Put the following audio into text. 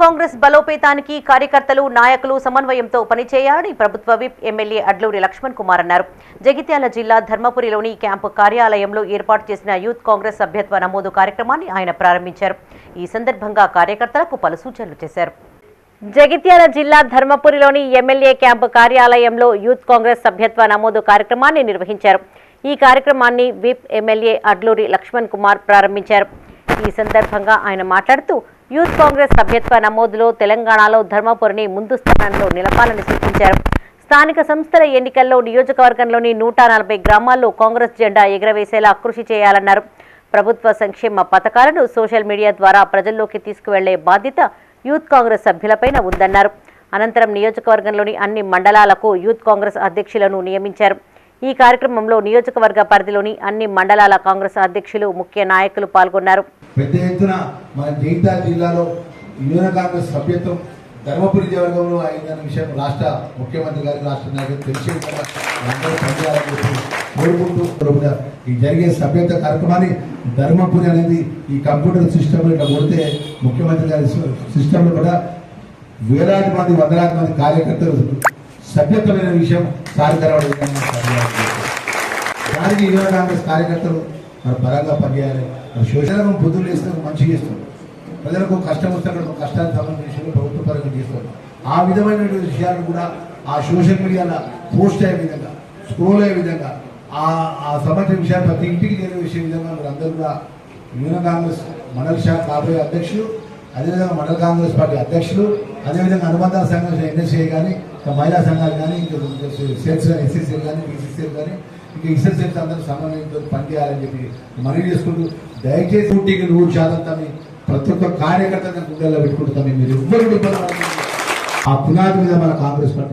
కాంగ్రెస్ బలోపేతానికి కార్యకర్తలు నాయకులు సమన్వయంతో పనిచేయాలని ప్రభుత్వ విప్ ఎమ్మెల్యే అడ్లూరి లక్ష్మణ్ కుమార్ అన్నారు. జగిత్యాల జిల్లా ధర్మపురిలోని క్యాంపు కార్యాలయంలో ఏర్పాటు చేసిన యూత్ కాంగ్రెస్ సభ్యత్వ నమోదు కార్యక్రమాన్ని ఆయన ప్రారంభించారు. ఈ సందర్భంగా కార్యకర్తలకు పలు సూచనలు చేశారు. జగిత్యాల జిల్లా ధర్మపురిలోని ఎమ్మెల్యే క్యాంపు కార్యాలయంలో యూత్ కాంగ్రెస్ సభ్యత్వ నమోదు కార్యక్రమాన్ని నిర్వహించారు. ఈ కార్యక్రమాన్ని విప్ ఎమ్మెల్యే అడ్లూరి లక్ష్మణ్ కుమార్ ప్రారంభించారు. ఈ సందర్భంగా ఆయన మాట్లాడుతూ యూత్ కాంగ్రెస్ సభ్యత్వ నమోదులో తెలంగాణలో ధర్మపురిని ముందు స్థానంలో నిలపాలని సూచించారు. స్థానిక సంస్థల ఎన్నికల్లో నియోజకవర్గంలోని నూట నలభై గ్రామాల్లో కాంగ్రెస్ జెండా ఎగురవేసేలా కృషి చేయాలన్నారు. ప్రభుత్వ సంక్షేమ పథకాలను సోషల్ మీడియా ద్వారా ప్రజల్లోకి తీసుకువెళ్ళే బాధ్యత యూత్ కాంగ్రెస్ సభ్యులపైన ఉందన్నారు. అనంతరం నియోజకవర్గంలోని అన్ని మండలాలకు యూత్ కాంగ్రెస్ అధ్యక్షులను నియమించారు. ఈ కార్యక్రమంలో నియోజకవర్గ పరిధిలోని అన్ని మండలాల కాంగ్రెస్ అధ్యక్షులు ముఖ్య నాయకులు పాల్గొన్నారు. పెద్ద ఎత్తున మన జైతాల్ జిల్లాలో యూనియన్ కాంగ్రెస్ సభ్యత్వం ధర్మపురి నియోజకవర్గంలో అయిందన్న విషయం రాష్ట్ర ముఖ్యమంత్రి గారికి రాష్ట్ర నాయకులు తెలిసి అందరూ పనిచేయాలని కోరుకుంటూ ఈ జరిగే సభ్యత్వ కార్యక్రమాన్ని ధర్మపురి అనేది ఈ కంప్యూటర్ సిస్టమ్ ఇట్లా కొడితే ముఖ్యమంత్రి గారి సిస్టంలో కూడా వేలాది మంది వందలాది మంది కార్యకర్తలు సభ్యత్వమైన విషయం సాధికరమైన దానికి యువ కాంగ్రెస్ కార్యకర్తలు మరి బలంగా పనిచేయాలి. మరి శోషణకు బుద్ధులు వేస్తే మంచి చేస్తారు ప్రజలకు కష్టం వస్తే అక్కడ కష్టానికి సంబంధించిన ప్రభుత్వ పరంగా చేస్తారు. ఆ విధమైన విషయాలు కూడా ఆ సోషల్ మీడియాలో పోస్ట్ అయ్యే విధంగా స్క్రోల్ అయ్యే విధంగా ఆ ఆ సంబంధించిన విషయాలు ప్రతి ఇంటికి చేరే విషయం విధంగా మీరు అందరూ కూడా యూనియన్ కాంగ్రెస్ మండల శాఖ కాబోయే అధ్యక్షులు అదేవిధంగా మండల కాంగ్రెస్ పార్టీ అధ్యక్షులు అదేవిధంగా అనుబంధ సంఘం ఎన్ఎస్ఏ కానీ ఇంకా మహిళా సంఘాలు కానీ ఇంకా సేల్స్ కానీ ఎస్ఎస్సీలు కానీ బీసీసీఎల్ కానీ ఇంకా ఇసెస్సీలు అందరూ సమన్వయంతో పనిచేయాలని చెప్పి మనవి చేసుకుంటూ దయచేసి నూటికి నూరు శాతం తమ ప్రతి ఒక్క కార్యకర్త గుండెల్లో పెట్టుకుంటూ మీరు ఎవ్వరు ఆ పునాది మీద మన కాంగ్రెస్ పార్టీ